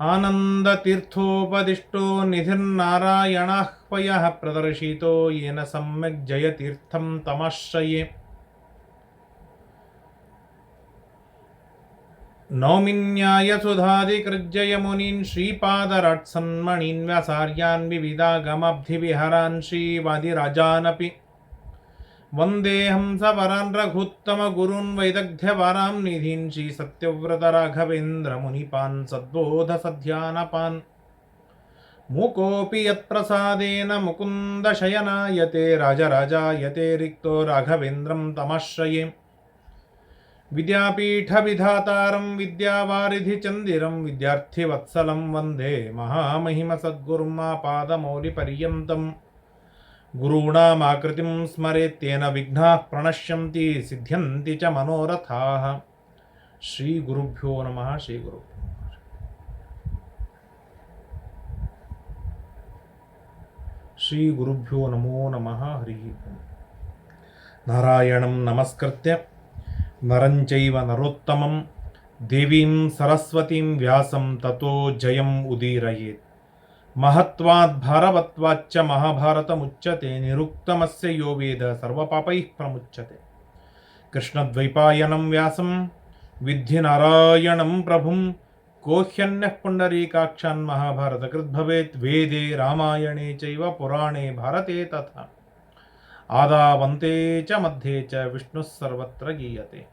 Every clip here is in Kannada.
आनन्दतीर्थोपदिष्टो निधिर्नारायणाह्वयः प्रदर्शितो येन सम्यक् जयतीर्थं तमाश्रये। नौमिन्यायसुधादिकृज्जयमुनीन् श्रीपादराट्सन्मणीन् व्यासार्यान् विविधागमब्धिविहरान् श्रीवादिराजानपि। वन्देऽहं सवरान् रघुत्तमगुरून् वैदग्ध्यवरां निधीन् श्रीसत्यव्रतराघवेन्द्रमुनिपान् सद्बोधसध्यानपान्। मूकोऽपि यत्प्रसादेन मुकुन्दशयनायते राजराजायते रिक्तो राघवेन्द्रं तमाश्रये। विद्यापीठविधातारं विद्यावारिधिचन्दिरं विद्यार्थिवत्सलं वंदे महामहिमसद्गुरुमापादमौलिपर्यन्तं గురూణామాకృతిం స్మరేత్తేన విఘ్నా ప్రణశ్యంతి సిద్ధ్యంతి చ మనోరథా. శ్రీగురుభ్యో నమ శ్రీగురు శ్రీగురుభ్యో నమో. నమ హరి నారాయణం నమస్కృత్య నరంచైవ నరోత్తమం. దేవీం సరస్వతీం వ్యాసం తతో జయం ఉదీరయేత్. उदीरयेत् महत्वात् भारवत्वाच्च महाभारतमुच्यते, निरुक्तमस्य यो वेद सर्वपापैः प्रमुच्यते। कृष्णद्वैपायनं व्यासं विद्धि नारायणं प्रभुं, कोह्यन्यः पुण्डरीकाक्षान् महाभारतकृद्भवेत्, वेदे रामायणे चैव पुराणे भारते तथा। आदावन्ते च मध्ये च विष्णुः सर्वत्र गीयते।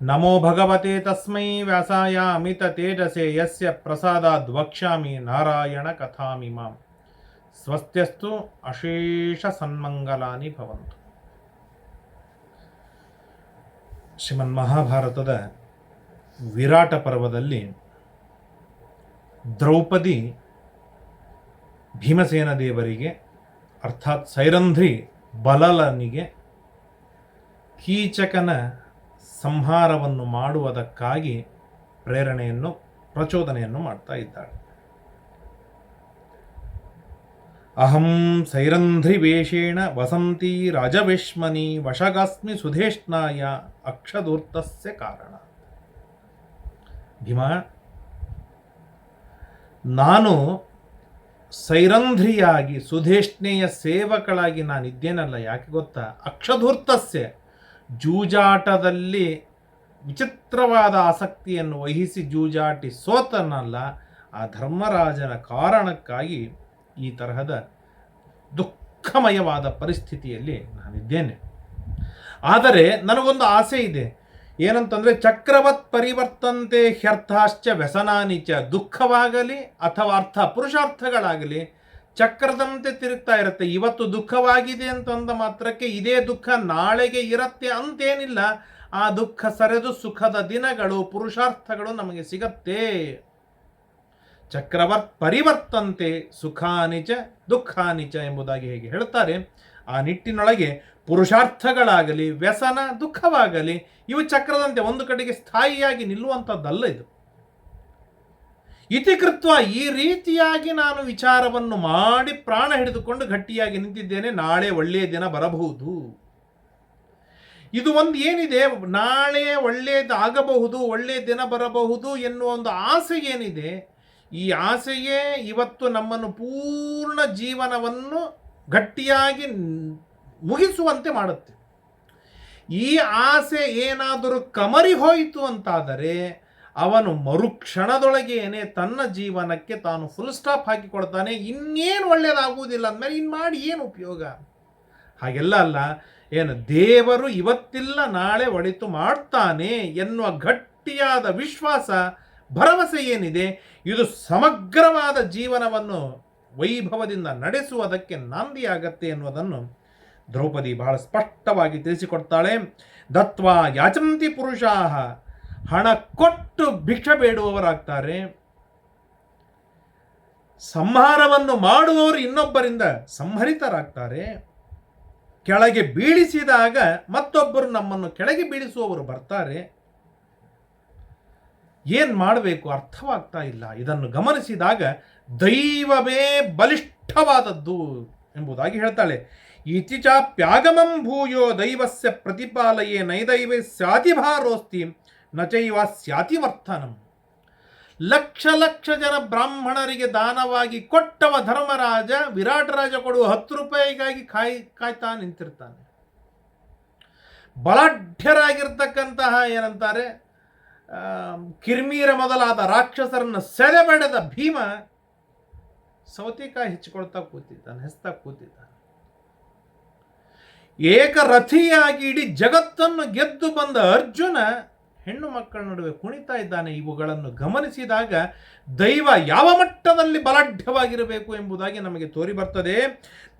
ನಮೋ ಭಗವತೆ ತಸ್ಮೈ ವ್ಯಾಸಾಯ ಅಮಿತ ತೇಜಸೆ ಯಸ್ಯ ಪ್ರಸಾದಾದ್ ವಕ್ಷ್ಯಾಮಿ ನಾರಾಯಣ ಕಥಾಮಿ ಮಾಂ ಸ್ವಸ್ತ್ಯಸ್ತು ಅಶೇಷ ಸನ್ಮಂಗಲಾನಿ ಭವಂತು ಶ್ರೀಮನ್ ಮಹಾಭಾರತದ ವಿರಾಟ ಪರ್ವದಲ್ಲಿ ದ್ರೌಪದಿ ಭೀಮಸೇನ ದೇವರಿಗೆ, ಅರ್ಥಾತ್ ಸೈರಂಧ್ರಿ ಬಲಲನಿಗೆ, ಕೀಚಕನ ಸಂಹಾರವನ್ನು ಮಾಡುವುದಕ್ಕಾಗಿ ಪ್ರೇರಣೆಯನ್ನು, ಪ್ರಚೋದನೆಯನ್ನು ಮಾಡ್ತಾ ಇದ್ದಾಳೆ. ಅಹಂ ಸೈರಂಧ್ರಿವೇಷೇಣ ವಸಂತಿ ರಾಜವೇಶ್ಮನಿ ವಶಗಾಸ್ಮಿ ಸುಧೇಷ್ಣಾಯ ಅಕ್ಷದೂರ್ತಸ್ಯ ಕಾರಣ. ಭೀಮ, ನಾನು ಸೈರಂಧ್ರಿಯಾಗಿ ಸುಧೇಷ್ಣೆಯ ಸೇವಕಳಾಗಿ ನಾನಿದ್ದೇನಲ್ಲ, ಯಾಕೆ ಗೊತ್ತಾ? ಅಕ್ಷಧೂರ್ತಸ್ಯ ಜೂಜಾಟದಲ್ಲಿ ವಿಚಿತ್ರವಾದ ಆಸಕ್ತಿಯನ್ನು ವಹಿಸಿ ಜೂಜಾಟಿ ಸೋತನಲ್ಲ, ಆ ಧರ್ಮರಾಜನ ಕಾರಣಕ್ಕಾಗಿ ಈ ತರಹದ ದುಃಖಮಯವಾದ ಪರಿಸ್ಥಿತಿಯಲ್ಲಿ ನಾನಿದ್ದೇನೆ. ಆದರೆ ನನಗೊಂದು ಆಸೆ ಇದೆ. ಏನಂತಂದರೆ ಚಕ್ರವತ್ ಪರಿವರ್ತಂತೆ ಹ್ಯರ್ಥಾಶ್ಚ ವ್ಯಸನಾನಿಚ ದುಃಖವಾಗಲಿ ಅಥವಾ ಅರ್ಥ ಪುರುಷಾರ್ಥಗಳಾಗಲಿ ಚಕ್ರದಂತೆ ತಿರುಗ್ತಾ ಇರುತ್ತೆ. ಇವತ್ತು ದುಃಖವಾಗಿದೆ ಅಂತಂದ ಮಾತ್ರಕ್ಕೆ ಇದೇ ದುಃಖ ನಾಳೆಗೆ ಇರತ್ತೆ ಅಂತೇನಿಲ್ಲ. ಆ ದುಃಖ ಸರಿದು ಸುಖದ ದಿನಗಳು, ಪುರುಷಾರ್ಥಗಳು ನಮಗೆ ಸಿಗತ್ತೆ. ಚಕ್ರವರ್, ಪರಿವರ್ತಂತೆ ಸುಖಾನಿಚ ದುಃಖಾನಿಚ ಎಂಬುದಾಗಿ ಹೇಗೆ ಹೇಳ್ತಾರೆ. ಆ ನಿಟ್ಟಿನೊಳಗೆ ಪುರುಷಾರ್ಥಗಳಾಗಲಿ, ವ್ಯಸನ, ದುಃಖವಾಗಲಿ, ಇವು ಚಕ್ರದಂತೆ ಒಂದು ಕಡೆಗೆ ಸ್ಥಾಯಿಯಾಗಿ ನಿಲ್ಲುವಂಥದ್ದಲ್ಲ ಇದು. ಇತಿಕೃತ್ವ ಈ ರೀತಿಯಾಗಿ ನಾನು ವಿಚಾರವನ್ನು ಮಾಡಿ ಪ್ರಾಣ ಹಿಡಿದುಕೊಂಡು ಗಟ್ಟಿಯಾಗಿ ನಿಂತಿದ್ದೇನೆ. ನಾಳೆ ಒಳ್ಳೆಯ ದಿನ ಬರಬಹುದು. ಇದು ಒಂದು ಏನಿದೆ? ನಾಳೆ ಒಳ್ಳೆಯದಾಗಬಹುದು ಒಳ್ಳೆಯ ದಿನ ಬರಬಹುದು ಎನ್ನುವ ಒಂದು ಆಸೆ ಏನಿದೆ? ಈ ಆಸೆಯೇ ಇವತ್ತು ನಮ್ಮನ್ನು ಪೂರ್ಣ ಜೀವನವನ್ನು ಗಟ್ಟಿಯಾಗಿ ಮುಗಿಸುವಂತೆ ಮಾಡುತ್ತೆ. ಈ ಆಸೆ ಏನಾದರೂ ಕಮರಿ ಹೋಯಿತು ಅಂತಾದರೆ ಅವನು ಮರುಕ್ಷಣದೊಳಗೇನೆ ತನ್ನ ಜೀವನಕ್ಕೆ ತಾನು ಫುಲ್ ಸ್ಟಾಪ್ ಹಾಕಿಕೊಡ್ತಾನೆ, ಇನ್ನೇನು ಒಳ್ಳೆಯದಾಗುವುದಿಲ್ಲ ಅಂದಮೇಲೆ ಇನ್ನು ಮಾಡಿ ಏನು ಉಪಯೋಗ? ಹಾಗೆಲ್ಲ ಅಲ್ಲ, ಏನು ದೇವರು ಇವತ್ತಿಲ್ಲ, ನಾಳೆ ಒಳಿತು ಮಾಡ್ತಾನೆ ಎನ್ನುವ ಗಟ್ಟಿಯಾದ ವಿಶ್ವಾಸ, ಭರವಸೆ ಏನಿದೆ? ಇದು ಸಮಗ್ರವಾದ ಜೀವನವನ್ನು ವೈಭವದಿಂದ ನಡೆಸುವುದಕ್ಕೆ ನಾಂದಿಯಾಗತ್ತೆ ಎನ್ನುವುದನ್ನು ದ್ರೌಪದಿ ಬಹಳ ಸ್ಪಷ್ಟವಾಗಿ ತಿಳಿಸಿಕೊಡ್ತಾಳೆ. ದತ್ವಾ ಯಾಚಂತಿ ಪುರುಷಾಹ. ಹಣ ಕೊಟ್ಟು ಭಿಕ್ಷ ಬೇಡುವವರಾಗ್ತಾರೆ. ಸಂಹಾರವನ್ನು ಮಾಡುವವರು ಇನ್ನೊಬ್ಬರಿಂದ ಸಂಹರಿತರಾಗ್ತಾರೆ. ಕೆಳಗೆ ಬೀಳಿಸಿದಾಗ ಮತ್ತೊಬ್ಬರು ನಮ್ಮನ್ನು ಕೆಳಗೆ ಬೀಳಿಸುವವರು ಬರ್ತಾರೆ. ಏನ್ ಮಾಡಬೇಕು? ಅರ್ಥವಾಗ್ತಾ ಇಲ್ಲ. ಇದನ್ನು ಗಮನಿಸಿದಾಗ ದೈವವೇ ಬಲಿಷ್ಠವಾದದ್ದು ಎಂಬುದಾಗಿ ಹೇಳ್ತಾಳೆ. ಇತಿಚಾಪ್ಯಾಗಮಂ ಭೂಯೋ ದೈವಸ್ಯ ಪ್ರತಿಪಾಲಯೇ ನೈದೈವೇ ಸ್ಯಾತಿಭಾರೋಸ್ತಿ ನಚೈವ ಸ್ಯಾತಿವರ್ತನಂ ಲಕ್ಷ ಲಕ್ಷ ಜನ ಬ್ರಾಹ್ಮಣರಿಗೆ ದಾನವಾಗಿ ಕೊಟ್ಟವ ಧರ್ಮರಾಜ ವಿರಾಟರಾಜ ಕೊಡುವ ಹತ್ತು ರೂಪಾಯಿಗಾಗಿ ಕಾಯ್, ಕಾಯ್ತಾ ನಿಂತಿರ್ತಾನೆ. ಬಲಾಢ್ಯರಾಗಿರ್ತಕ್ಕಂತಹ ಏನಂತಾರೆ ಕಿರ್ಮೀರ ಮೊದಲಾದ ರಾಕ್ಷಸರನ್ನು ಸೆರೆಬಡೆದ ಭೀಮ ಸೌತೆಕಾಯಿ ಹೆಚ್ಚಿಕೊಳ್ತಾ ಕೂತಿದ್ದಾನೆ, ಹೆಸ್ತಾ ಕೂತಿದ್ದಾನೆ. ಏಕರಥಿಯಾಗಿ ಇಡೀ ಜಗತ್ತನ್ನು ಗೆದ್ದು ಬಂದ ಅರ್ಜುನ ಹೆಣ್ಣು ಮಕ್ಕಳ ನಡುವೆ ಕುಣಿತಾ ಇದ್ದಾನೆ, ಇವುಗಳನ್ನು ಗಮನಿಸಿದಾಗ ದೈವ ಯಾವ ಮಟ್ಟದಲ್ಲಿ ಬಲಾಢ್ಯವಾಗಿರಬೇಕು ಎಂಬುದಾಗಿ ನಮಗೆ ತೋರಿ ಬರ್ತದೆ.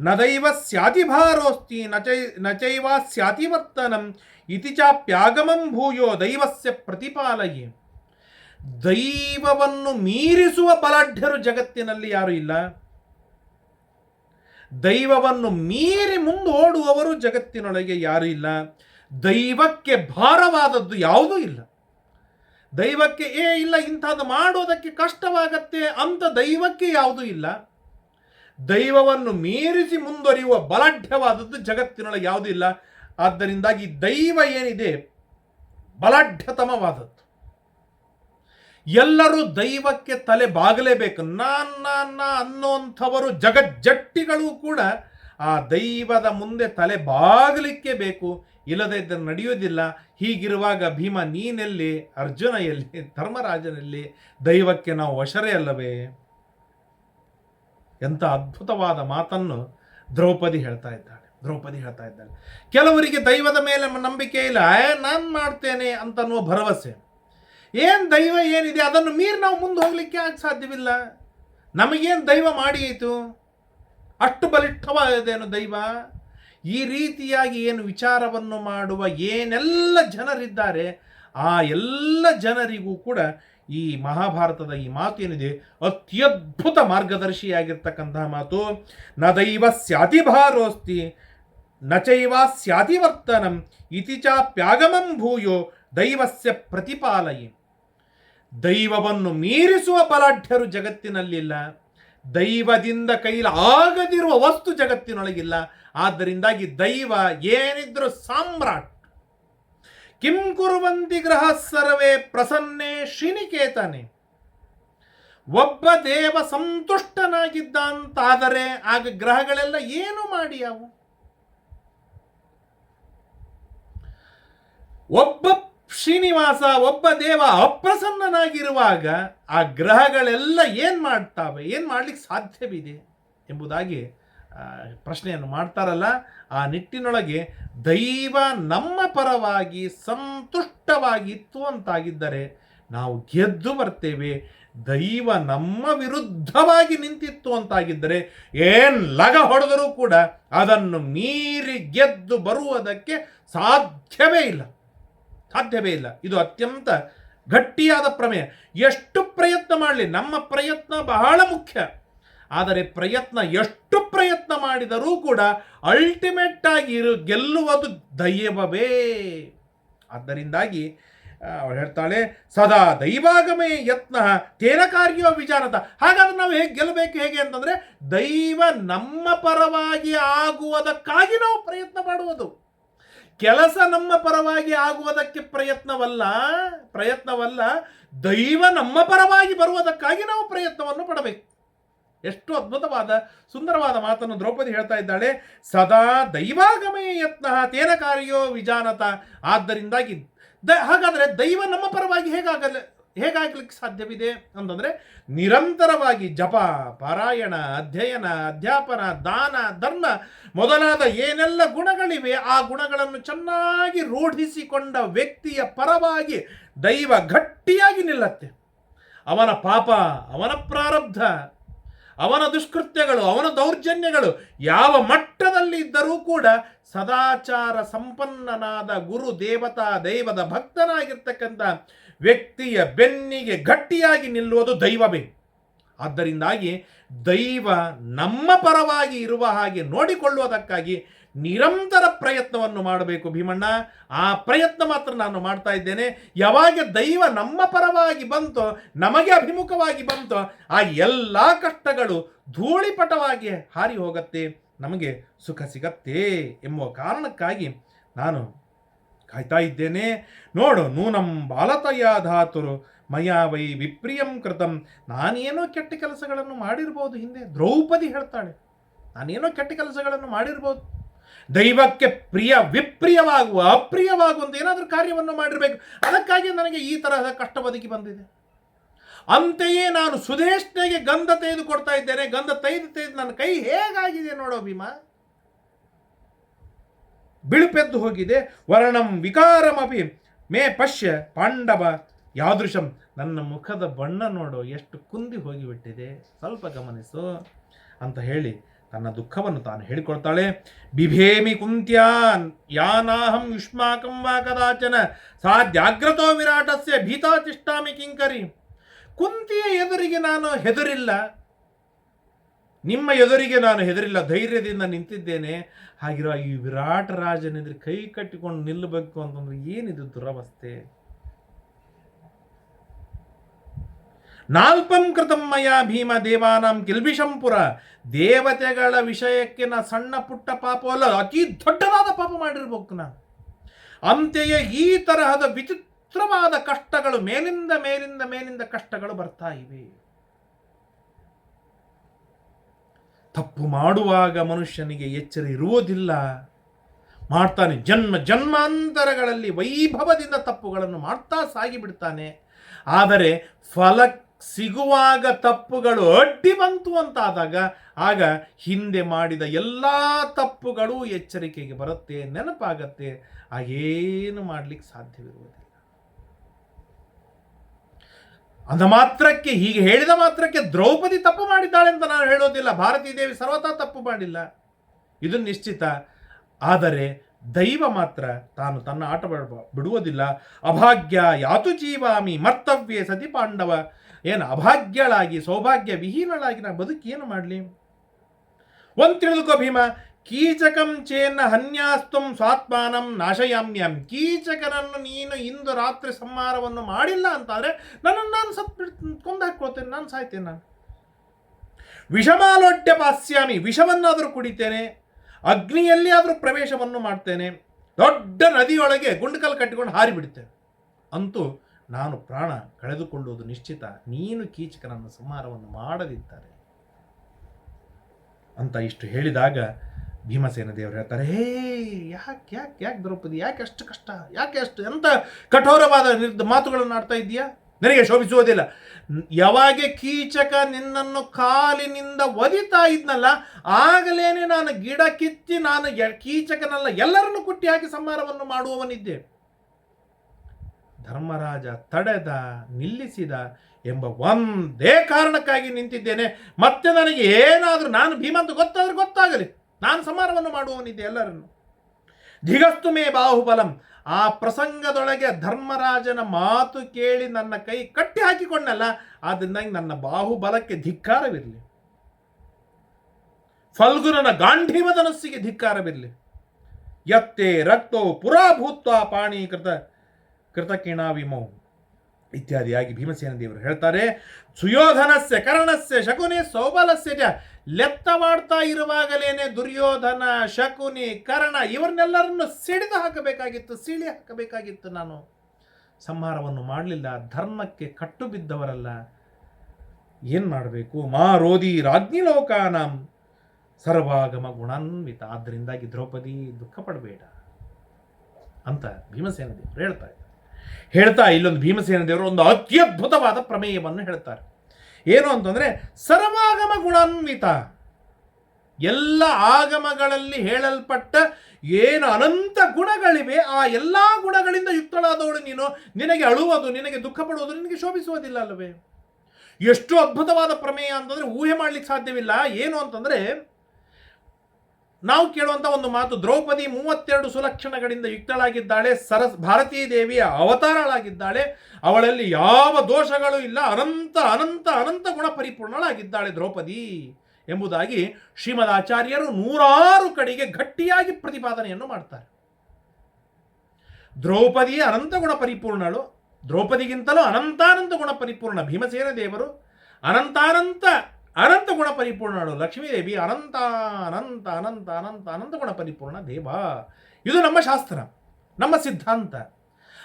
ನ ದೈವ ಸ್ಯಾತಿಭಾರೋಸ್ತಿ ನಚೈ ನಚೈವ ಸ್ಯಾತಿವರ್ತನಂ, ಇತಿ ಚಾಪ್ಯಾಗಮಂ ಭೂಯೋ ದೈವಸ್ಯ ಪ್ರತಿಪಾಲಯೇ. ದೈವವನ್ನು ಮೀರಿಸುವ ಬಲಾಢ್ಯರು ಜಗತ್ತಿನಲ್ಲಿ ಯಾರು ಇಲ್ಲ. ದೈವವನ್ನು ಮೀರಿ ಮುಂದೋಡುವವರು ಜಗತ್ತಿನೊಳಗೆ ಯಾರು ಇಲ್ಲ. ದೈವಕ್ಕೆ ಭಾರವಾದದ್ದು ಯಾವುದೂ ಇಲ್ಲ. ದೈವಕ್ಕೆ ಏ ಇಲ್ಲ, ಇಂಥದ್ದು ಮಾಡೋದಕ್ಕೆ ಕಷ್ಟವಾಗತ್ತೆ ಅಂತ ದೈವಕ್ಕೆ ಯಾವುದೂ ಇಲ್ಲ. ದೈವವನ್ನು ಮೀರಿಸಿ ಮುಂದುವರಿಯುವ ಬಲಾಢ್ಯವಾದದ್ದು ಜಗತ್ತಿನೊಳಗೆ ಯಾವುದೂ ಇಲ್ಲ. ಆದ್ದರಿಂದಾಗಿ ದೈವ ಏನಿದೆ? ಬಲಾಢ್ಯತಮವಾದದ್ದು. ಎಲ್ಲರೂ ದೈವಕ್ಕೆ ತಲೆ ಬಾಗಲೇಬೇಕು. ನಾನ್ ನಾನ್ ನಾ ಅನ್ನೋಂಥವರು ಜಗಜ್ಜಟ್ಟಿಗಳು ಕೂಡ ಆ ದೈವದ ಮುಂದೆ ತಲೆ ಬಾಗಲಿಕ್ಕೆ ಬೇಕು, ಇಲ್ಲದೇ ಇದ್ದರೆ ನಡೆಯುವುದಿಲ್ಲ. ಹೀಗಿರುವಾಗ ಭೀಮ, ನೀನೆಲ್ಲಿ? ಅರ್ಜುನ ಎಲ್ಲಿ? ಧರ್ಮರಾಜನಲ್ಲಿ? ದೈವಕ್ಕೆ ನಾವು ವಶರೇ ಅಲ್ಲವೇ? ಎಂಥ ಅದ್ಭುತವಾದ ಮಾತನ್ನು ದ್ರೌಪದಿ ಹೇಳ್ತಾ ಇದ್ದಾಳೆ ದ್ರೌಪದಿ ಹೇಳ್ತಾ ಇದ್ದಾಳೆ ಕೆಲವರಿಗೆ ದೈವದ ಮೇಲೆ ನಂಬಿಕೆ ಇಲ್ಲ. ನಾನು ಮಾಡ್ತೇನೆ ಅಂತ ಅನ್ನುವ ಭರವಸೆ. ಏನು ದೈವ ಏನಿದೆ ಅದನ್ನು ಮೀರಿ ನಾವು ಮುಂದೆ ಹೋಗಲಿಕ್ಕೆ ಆಗ ಸಾಧ್ಯವಿಲ್ಲ. ನಮಗೇನು ದೈವ ಮಾಡಿ ಆಯಿತು? ಅಷ್ಟು ಬಲಿಷ್ಠವಾದೇನು ದೈವ? ಈ ರೀತಿಯಾಗಿ ಏನು ವಿಚಾರವನ್ನು ಮಾಡುವ ಏನೆಲ್ಲ ಜನರಿದ್ದಾರೆ, ಆ ಎಲ್ಲ ಜನರಿಗೂ ಕೂಡ ಈ ಮಹಾಭಾರತದ ಈ ಮಾತು ಏನಿದೆ? ಅತ್ಯದ್ಭುತ ಮಾರ್ಗದರ್ಶಿಯಾಗಿರ್ತಕ್ಕಂತಹ ಮಾತು. ನ ದೈವ ಸ್ಯಾತಿಭಾರೋಸ್ತಿ ನಚೈವ ಸ್ಯಾತಿವರ್ತನಂ, ಇತಿ ಚಾಪ್ಯಾಗಮಂ ಭೂಯೋ, ದೈವಸ್ಯ ಪ್ರತಿಪಾಲಯಿ ದೈವವನ್ನು ಮೀರಿಸುವ ಬಲಾಢ್ಯರು ಜಗತ್ತಿನಲ್ಲಿಲ್ಲ. ದೈವದಿಂದ ಕೈಲಿ ಆಗದಿರುವ ವಸ್ತು ಜಗತ್ತಿನೊಳಗಿಲ್ಲ. ಆದ್ದರಿಂದಾಗಿ ದೈವ ಏನಿದ್ರು ಸಾಮ್ರಾಟ್. ಕಿಂ ಕುರುವಂತಿ ಗ್ರಹ ಸರ್ವೇ ಪ್ರಸನ್ನೇ ಶ್ರೀನಿಕೇತನೆ. ಒಬ್ಬ ದೇವ ಸಂತುಷ್ಟನಾಗಿದ್ದ ಅಂತಾದರೆ ಆಗ ಗ್ರಹಗಳೆಲ್ಲ ಏನು ಮಾಡಿ ಅವು ಒಬ್ಬ ಶ್ರೀನಿವಾಸ ಒಬ್ಬ ದೇವ ಅಪ್ರಸನ್ನನಾಗಿರುವಾಗ ಆ ಗ್ರಹಗಳೆಲ್ಲ ಏನು ಮಾಡ್ತಾವೆ, ಏನು ಮಾಡ್ಲಿಕ್ಕೆ ಸಾಧ್ಯವಿದೆ ಎಂಬುದಾಗಿ ಪ್ರಶ್ನೆಯನ್ನು ಮಾಡ್ತಾರಲ್ಲ. ಆ ನಿಟ್ಟಿನೊಳಗೆ ದೈವ ನಮ್ಮ ಪರವಾಗಿ ಸಂತುಷ್ಟವಾಗಿತ್ತು ಅಂತಾಗಿದ್ದರೆ ನಾವು ಗೆದ್ದು ಬರ್ತೇವೆ. ದೈವ ನಮ್ಮ ವಿರುದ್ಧವಾಗಿ ನಿಂತಿತ್ತು ಅಂತಾಗಿದ್ದರೆ ಏನು ಲಗ ಹೊಡೆದರೂ ಕೂಡ ಅದನ್ನು ಮೀರಿ ಗೆದ್ದು ಬರುವುದಕ್ಕೆ ಸಾಧ್ಯವೇ ಇಲ್ಲ. ಸಾಧ್ಯವೇ ಇಲ್ಲ. ಇದು ಅತ್ಯಂತ ಗಟ್ಟಿಯಾದ ಪ್ರಮೇಯ. ಎಷ್ಟು ಪ್ರಯತ್ನ ಮಾಡಲಿ? ನಮ್ಮ ಪ್ರಯತ್ನ ಬಹಳ ಮುಖ್ಯ. ಆದರೆ ಪ್ರಯತ್ನ ಎಷ್ಟು ಪ್ರಯತ್ನ ಮಾಡಿದರೂ ಕೂಡ ಅಲ್ಟಿಮೇಟ್ ಆಗಿ ಗೆಲ್ಲುವುದು ದೈವವೇ. ಆದ್ದರಿಂದಾಗಿ ಅವಳು ಹೇಳ್ತಾಳೆ, ಸದಾ ದೈವಾಗಮೇ ಯತ್ನ, ತೇನ ಕಾರ್ಯೋ ವಿಚಾರತ ಹಾಗಾದ್ರೆ ನಾವು ಹೇಗೆ ಗೆಲ್ಲಬೇಕು ಹೇಗೆ ಅಂತಂದ್ರೆ, ದೈವ ನಮ್ಮ ಪರವಾಗಿ ಆಗುವುದಕ್ಕಾಗಿ ನಾವು ಪ್ರಯತ್ನ ಮಾಡುವುದು. ಕೆಲಸ ನಮ್ಮ ಪರವಾಗಿ ಆಗುವುದಕ್ಕೆ ಪ್ರಯತ್ನವಲ್ಲ ಪ್ರಯತ್ನವಲ್ಲ, ದೈವ ನಮ್ಮ ಪರವಾಗಿ ಬರುವುದಕ್ಕಾಗಿ ನಾವು ಪ್ರಯತ್ನವನ್ನು ಪಡಬೇಕು. ಎಷ್ಟು ಅದ್ಭುತವಾದ, ಸುಂದರವಾದ ಮಾತನ್ನು ದ್ರೌಪದಿ ಹೇಳ್ತಾ ಇದ್ದಾಳೆ. ಸದಾ ದೈವಾಗಮೇ ಯತ್ನ, ತೇನ ಕಾರ್ಯೋ ವಿಜಾನತ. ಆದ್ದರಿಂದಾಗಿ ದ, ಹಾಗಾದರೆ ದೈವ ನಮ್ಮ ಪರವಾಗಿ ಹೇಗಾಗಲ್ಲ ಹೇಗಾಗ್ಲಿಕ್ಕೆ ಸಾಧ್ಯವಿದೆ ಅಂತಂದರೆ ನಿರಂತರವಾಗಿ ಜಪ, ಪಾರಾಯಣ, ಅಧ್ಯಯನ, ಅಧ್ಯಾಪನ, ದಾನ, ಧರ್ಮ ಮೊದಲಾದ ಏನೆಲ್ಲ ಗುಣಗಳಿವೆ ಆ ಗುಣಗಳನ್ನು ಚೆನ್ನಾಗಿ ರೂಢಿಸಿಕೊಂಡ ವ್ಯಕ್ತಿಯ ಪರವಾಗಿ ದೈವ ಗಟ್ಟಿಯಾಗಿ ನಿಲ್ಲತ್ತೆ. ಅವನ ಪಾಪ, ಅವನ ಪ್ರಾರಬ್ಧ, ಅವನ ದುಷ್ಕೃತ್ಯಗಳು, ಅವನ ದೌರ್ಜನ್ಯಗಳು ಯಾವ ಮಟ್ಟದಲ್ಲಿ ಇದ್ದರೂ ಕೂಡ ಸದಾಚಾರ ಸಂಪನ್ನನಾದ ಗುರು, ದೇವತಾ, ದೈವದ ಭಕ್ತನಾಗಿರ್ತಕ್ಕಂಥ ವ್ಯಕ್ತಿಯ ಬೆನ್ನಿಗೆ ಗಟ್ಟಿಯಾಗಿ ನಿಲ್ಲುವುದು ದೈವವೇ. ಆದ್ದರಿಂದಾಗಿ ದೈವ ನಮ್ಮ ಪರವಾಗಿ ಇರುವ ಹಾಗೆ ನೋಡಿಕೊಳ್ಳುವುದಕ್ಕಾಗಿ ನಿರಂತರ ಪ್ರಯತ್ನವನ್ನು ಮಾಡಬೇಕು ಭೀಮಣ್ಣ. ಆ ಪ್ರಯತ್ನ ಮಾತ್ರ ನಾನು ಮಾಡ್ತಾ ಇದ್ದೇನೆ. ಯಾವಾಗ ದೈವ ನಮ್ಮ ಪರವಾಗಿ ಬಂತೋ, ನಮಗೆ ಅಭಿಮುಖವಾಗಿ ಬಂತೋ, ಆ ಎಲ್ಲ ಕಷ್ಟಗಳು ಧೂಳಿಪಟವಾಗಿ ಹಾರಿ ಹೋಗತ್ತೆ, ನಮಗೆ ಸುಖ ಸಿಗತ್ತೆ ಎಂಬುವ ಕಾರಣಕ್ಕಾಗಿ ನಾನು ಕಾಯ್ತಾ ಇದ್ದೇನೆ. ನೋಡು, ನೂನಂ ಬಾಲತಯ ಧಾತುರು, ಮಯಾ ವೈ ವಿಪ್ರಿಯಂ ಕೃತಂ. ನಾನೇನೋ ಕೆಟ್ಟ ಕೆಲಸಗಳನ್ನು ಮಾಡಿರ್ಬೋದು ಹಿಂದೆ. ದ್ರೌಪದಿ ಹೇಳ್ತಾಳೆ, ನಾನೇನೋ ಕೆಟ್ಟ ಕೆಲಸಗಳನ್ನು ಮಾಡಿರ್ಬೋದು. ದೈವಕ್ಕೆ ಪ್ರಿಯ, ವಿಪ್ರಿಯವಾಗುವ ಅಪ್ರಿಯವಾಗುವಂಥ ಏನಾದರೂ ಕಾರ್ಯವನ್ನು ಮಾಡಿರಬೇಕು. ಅದಕ್ಕಾಗಿ ನನಗೆ ಈ ತರಹದ ಕಷ್ಟ ಬದುಕಿ ಬಂದಿದೆ. ಅಂತೆಯೇ ನಾನು ಸುಧೇಷ್ಣೆಗೆ ಗಂಧ ತೆಗೆದು ಕೊಡ್ತಾ ಇದ್ದೇನೆ. ಗಂಧ ತೆಗೆದು ತೆಗೆದು ನನ್ನ ಕೈ ಹೇಗಾಗಿದೆ ನೋಡೋ ಭೀಮ ಬಿಳುಪೆದ್ದು ಹೋಗಿದೆ. ವರ್ಣಂ ವಿಕಾರಮಪಿ. ಮೇ ಪಶ್ಯ ಪಾಂಡವ ಯಾದೃಶಂ. ನನ್ನ ಮುಖದ ಬಣ್ಣ ನೋಡು ಎಷ್ಟು ಕುಂದಿ ಹೋಗಿಬಿಟ್ಟಿದೆ. ಸ್ವಲ್ಪ ಗಮನಿಸು ಅಂತ ಹೇಳಿ ತನ್ನ ದುಃಖವನ್ನು ತಾನು ಹೇಳಿಕೊಳ್ತಾಳೆ. ಬಿಭೇಮಿ ಕುಂತ್ಯಾನ್. ಯಾನಾಹಂ ಯುಷ್ಮಾಕಂ ವಾ ಕದಾಚನ. ಸಾ ಜಾಗ್ರತೋ ವಿರಾಟಸ್ಯ ಭೀತಾ ತಿಷ್ಟಾಮಿ ಕಿಂಕರಿ. ಕುಂತಿಯ ಎದುರಿಗೆ ನಾನು ಹೆದರಿಲ್ಲ. ನಿಮ್ಮ ಎದುರಿಗೆ ನಾನು ಹೆದರಿಲ್ಲ, ಧೈರ್ಯದಿಂದ ನಿಂತಿದ್ದೇನೆ. ಹಾಗಿರೋ ಈ ವಿರಾಟ ರಾಜನೆದುರು ಕೈ ಕಟ್ಟಿಕೊಂಡು ನಿಲ್ಲಬೇಕು ಅಂತಂದ್ರೆ ಏನಿದು ದುರವಸ್ಥೆ? ನಾಲ್ಪಂ ಕೃತಂ ಮಯ ಭೀಮ ದೇವಾನಾಂ ಕಿಲ್ಬಿಷಂಪುರ ದೇವತೆಗಳ ವಿಷಯಕ್ಕೆ ನಾ ಸಣ್ಣ ಪುಟ್ಟ ಪಾಪ ಅಲ್ಲ, ಅತಿ ದೊಡ್ಡದಾದ ಪಾಪ ಮಾಡಿರ್ಬೇಕು ನಾ ಅಂತೆಯೇ ಈ ತರಹದ ವಿಚಿತ್ರವಾದ ಕಷ್ಟಗಳು ಮೇಲಿಂದ ಮೇಲಿಂದ ಮೇಲಿಂದ ಕಷ್ಟಗಳು ಬರ್ತಾ ಇವೆ. ತಪ್ಪು ಮಾಡುವಾಗ ಮನುಷ್ಯನಿಗೆ ಎಚ್ಚರ ಇರುವುದಿಲ್ಲ. ಮಾಡ್ತಾನೆ, ಜನ್ಮ, ಜನ್ಮಾಂತರಗಳಲ್ಲಿ ವೈಭವದಿಂದ ತಪ್ಪುಗಳನ್ನು ಮಾಡ್ತಾ ಸಾಗಿಬಿಡ್ತಾನೆ. ಆದರೆ ಫಲ ಸಿಗುವಾಗ ತಪ್ಪುಗಳು ಅಡ್ಡಿ ಬಂತು ಅಂತಾದಾಗ ಆಗ ಹಿಂದೆ ಮಾಡಿದ ಎಲ್ಲ ತಪ್ಪುಗಳು ಎಚ್ಚರಿಕೆಗೆ ಬರುತ್ತೆ, ನೆನಪಾಗತ್ತೆ. ಆಗೇನು ಮಾಡಲಿಕ್ಕೆ ಸಾಧ್ಯವಿರುವುದಿಲ್ಲ. ಅಂದ ಮಾತ್ರಕ್ಕೆ, ಹೀಗೆ ಹೇಳಿದ ಮಾತ್ರಕ್ಕೆ ದ್ರೌಪದಿ ತಪ್ಪು ಮಾಡಿದ್ದಾಳೆ ಅಂತ ನಾನು ಹೇಳೋದಿಲ್ಲ. ಭಾರತೀ ದೇವಿ ಸರ್ವತಾ ತಪ್ಪು ಮಾಡಿಲ್ಲ. ಇದು ನಿಶ್ಚಿತ. ಆದರೆ ದೈವ ಮಾತ್ರ ತಾನು ತನ್ನ ಆಟ ಬಿಡ- ಬಿಡುವುದಿಲ್ಲ. ಅಭಾಗ್ಯ ಯಾತು ಜೀವಾಮಿ ಮರ್ತವ್ಯೆ ಸತಿ ಪಾಂಡವ. ಏನು ಅಭಾಗ್ಯಳಾಗಿ, ಸೌಭಾಗ್ಯ ವಿಹೀನಳಾಗಿ ನಾ ಬದುಕಿ ಏನು ಮಾಡಲಿ? ಒಂದು ತಿಳಿದುಕೋ ಭೀಮ ಕೀಚಕಂ ಚೇನ್ನ ಹನ್ಯಾಸ್ತಂ ಸ್ವಾತ್ಮಾನಂ ನಾಶಯಾಮ್ಯಂ. ಕೀಚಕನನ್ನು ನೀನು ಇಂದು ರಾತ್ರಿ ಸಂಹಾರವನ್ನು ಮಾಡಿಲ್ಲ ಅಂತಾದರೆ ನನ್ನನ್ನು ನಾನು ಸತ್ ಕೊಂದು ಹಾಕ್ಕೊಳ್ತೇನೆ ನಾನು ಸಾಯ್ತೇನೆ ನಾನು. ವಿಷಮಾಲೋಡ್ಯ ಪಾಸ್ಯಾಮಿ, ವಿಷವನ್ನಾದರೂ ಕುಡಿತೇನೆ, ಅಗ್ನಿಯಲ್ಲಿ ಆದರೂ ಪ್ರವೇಶವನ್ನು ಮಾಡ್ತೇನೆ, ದೊಡ್ಡ ನದಿಯೊಳಗೆ ಗುಂಡುಕಲ್ ಕಟ್ಟಿಕೊಂಡು ಹಾರಿಬಿಡ್ತೇನೆ. ಅಂತೂ ನಾನು ಪ್ರಾಣ ಕಳೆದುಕೊಳ್ಳುವುದು ನಿಶ್ಚಿತ, ನೀನು ಕೀಚಕನನ್ನು ಸಂಹಾರವನ್ನು ಮಾಡದಿದ್ದರೆ. ಅಂತ ಇಷ್ಟು ಹೇಳಿದಾಗ ಭೀಮಸೇನ ದೇವರು ಹೇಳ್ತಾರೆ, ಹೇ, ಯಾಕೆ ಯಾಕೆ ಯಾಕೆ ದ್ರೌಪದಿ, ಯಾಕೆ ಅಷ್ಟು ಕಷ್ಟ, ಯಾಕೆ ಅಷ್ಟು, ಎಂತ ಕಠೋರವಾದ ನಿರ್ದ ಮಾತುಗಳನ್ನು ಆಡ್ತಾ ಇದೆಯಾ ನನಗೆ ಶೋಭಿಸುವುದಿಲ್ಲ. ಯಾವಾಗೆ ಕೀಚಕ ನಿನ್ನನ್ನು ಕಾಲಿನಿಂದ ಒದಿತಾ ಇದ್ನಲ್ಲ, ಆಗಲೇನೆ ನಾನು ಗಿಡ ಕಿತ್ತಿ ನಾನು ಕೀಚಕನಲ್ಲ, ಎಲ್ಲರನ್ನು ಕುಟ್ಟಿ ಹಾಕಿ ಸಂಹಾರವನ್ನು ಮಾಡುವವನಿದ್ದೆ. ಧರ್ಮರಾಜ ತಡೆದ, ನಿಲ್ಲಿಸಿದ ಎಂಬ ಒಂದೇ ಕಾರಣಕ್ಕಾಗಿ ನಿಂತಿದ್ದೇನೆ. ಮತ್ತೆ ನನಗೆ ಏನಾದರೂ, ನಾನು ಭೀಮಂತ ಗೊತ್ತಾದ್ರೆ ಗೊತ್ತಾಗಲಿ. ನಾನು ಸಂಹಾರವನ್ನು ಮಾಡುವವನಿದ್ದೆ ಎಲ್ಲರನ್ನು. ಧಿಗಸ್ತು ಮೇ ಬಾಹುಬಲಂ. ಆ ಪ್ರಸಂಗದೊಳಗೆ ಧರ್ಮರಾಜನ ಮಾತು ಕೇಳಿ ನನ್ನ ಕೈ ಕಟ್ಟಿ ಹಾಕಿಕೊಂಡಲ್ಲ, ಆದ್ದರಿಂದಾಗಿ ನನ್ನ ಬಾಹುಬಲಕ್ಕೆ ಧಿಕ್ಕಾರವಿರಲಿ. ಫಲ್ಗುನನ ಗಾಂಧೀವದನಸ್ಸಿಗೆ ಧಿಕ್ಕಾರವಿರಲಿ. ಯತ್ತೆ ರಕ್ತೋ ಪುರಾಭೂತ್ವ ಪಾಣಿ ಕೃತ ಕೃತಕಿಣಾವಿಮೌ. ಇತ್ಯಾದಿಯಾಗಿ ಭೀಮಸೇನ ದೇವರು ಹೇಳ್ತಾರೆ, ಸುಯೋಧನಸ್ಯ ಕರ್ಣಸ್ಯ ಶಕುನಿ ಸೌಬಲಸ್ಯ ಲೆತ್ತ ಮಾಡ್ತಾ ಇರುವಾಗಲೇನೆ ದುರ್ಯೋಧನ, ಶಕುನಿ, ಕರ್ಣ ಇವರನ್ನೆಲ್ಲರನ್ನು ಸಿಡಿದು ಹಾಕಬೇಕಾಗಿತ್ತು, ಸೀಳಿ ಹಾಕಬೇಕಾಗಿತ್ತು ನಾನು. ಸಂಹಾರವನ್ನು ಮಾಡಲಿಲ್ಲ, ಧರ್ಮಕ್ಕೆ ಕಟ್ಟು ಬಿದ್ದವರಲ್ಲ ಏನು ಮಾಡಬೇಕು? ಮಾ ರೋಧಿ ರಾಜ್ಞಿ ಲೋಕಾನಂ ಸರ್ವಾಗಮ ಗುಣಾನ್ವಿತ. ಆದ್ದರಿಂದಾಗಿ ದ್ರೌಪದಿ ದುಃಖ ಪಡಬೇಡ ಅಂತ ಭೀಮಸೇನ ದೇವರು ಹೇಳ್ತಾ ಇದ್ದಾರೆ. ಹೇಳ್ತಾ ಇಲ್ಲೊಂದು ಭೀಮಸೇನ ದೇವರು ಒಂದು ಅತ್ಯದ್ಭುತವಾದ ಪ್ರಮೇಯವನ್ನು ಹೇಳ್ತಾರೆ. ಏನು ಅಂತಂದರೆ, ಸರ್ವಾಗಮ ಗುಣಾನ್ವಿತ. ಎಲ್ಲ ಆಗಮಗಳಲ್ಲಿ ಹೇಳಲ್ಪಟ್ಟ ಏನು ಅನಂತ ಗುಣಗಳಿವೆ, ಆ ಎಲ್ಲ ಗುಣಗಳಿಂದ ಯುಕ್ತಳಾದವಳು ನೀನು. ನಿನಗೆ ಅಳುವುದು, ನಿನಗೆ ದುಃಖ ಪಡುವುದು, ನಿನಗೆ ಶೋಭಿಸುವುದಿಲ್ಲ ಅಲ್ಲವೇ? ಎಷ್ಟು ಅದ್ಭುತವಾದ ಪ್ರಮೇಯ ಅಂತಂದರೆ ಊಹೆ ಮಾಡಲಿಕ್ಕೆ ಸಾಧ್ಯವಿಲ್ಲ. ಏನು ಅಂತಂದರೆ ನಾವು ಕೇಳುವಂಥ ಒಂದು ಮಾತು, ದ್ರೌಪದಿ ಮೂವತ್ತೆರಡು ಸುಲಕ್ಷಣಗಳಿಂದ ಯುಕ್ತಳಾಗಿದ್ದಾಳೆ, ಸರಸ್, ಭಾರತೀ ದೇವಿಯ ಅವತಾರಳಾಗಿದ್ದಾಳೆ, ಅವಳಲ್ಲಿ ಯಾವ ದೋಷಗಳು ಇಲ್ಲ, ಅನಂತ ಅನಂತ ಅನಂತ ಗುಣ ಪರಿಪೂರ್ಣಳಾಗಿದ್ದಾಳೆ ದ್ರೌಪದಿ ಎಂಬುದಾಗಿ ಶ್ರೀಮದ್ ಆಚಾರ್ಯರು ನೂರಾರು ಕಡೆಗೆ ಗಟ್ಟಿಯಾಗಿ ಪ್ರತಿಪಾದನೆಯನ್ನು ಮಾಡ್ತಾರೆ. ದ್ರೌಪದಿ ಅನಂತ ಗುಣ ಪರಿಪೂರ್ಣಳು, ದ್ರೌಪದಿಗಿಂತಲೂ ಅನಂತಾನಂತ ಗುಣ ಪರಿಪೂರ್ಣ ಭೀಮಸೇನ ದೇವರು, ಅನಂತಾನಂತ ಅನಂತ ಗುಣ ಪರಿಪೂರ್ಣಳು ಲಕ್ಷ್ಮೀದೇವಿ ಅನಂತ ಅನಂತ ಅನಂತ ಅನಂತ ಅನಂತ ಗುಣ ಪರಿಪೂರ್ಣ ದೇವ. ಇದು ನಮ್ಮ ಶಾಸ್ತ್ರ, ನಮ್ಮ ಸಿದ್ಧಾಂತ.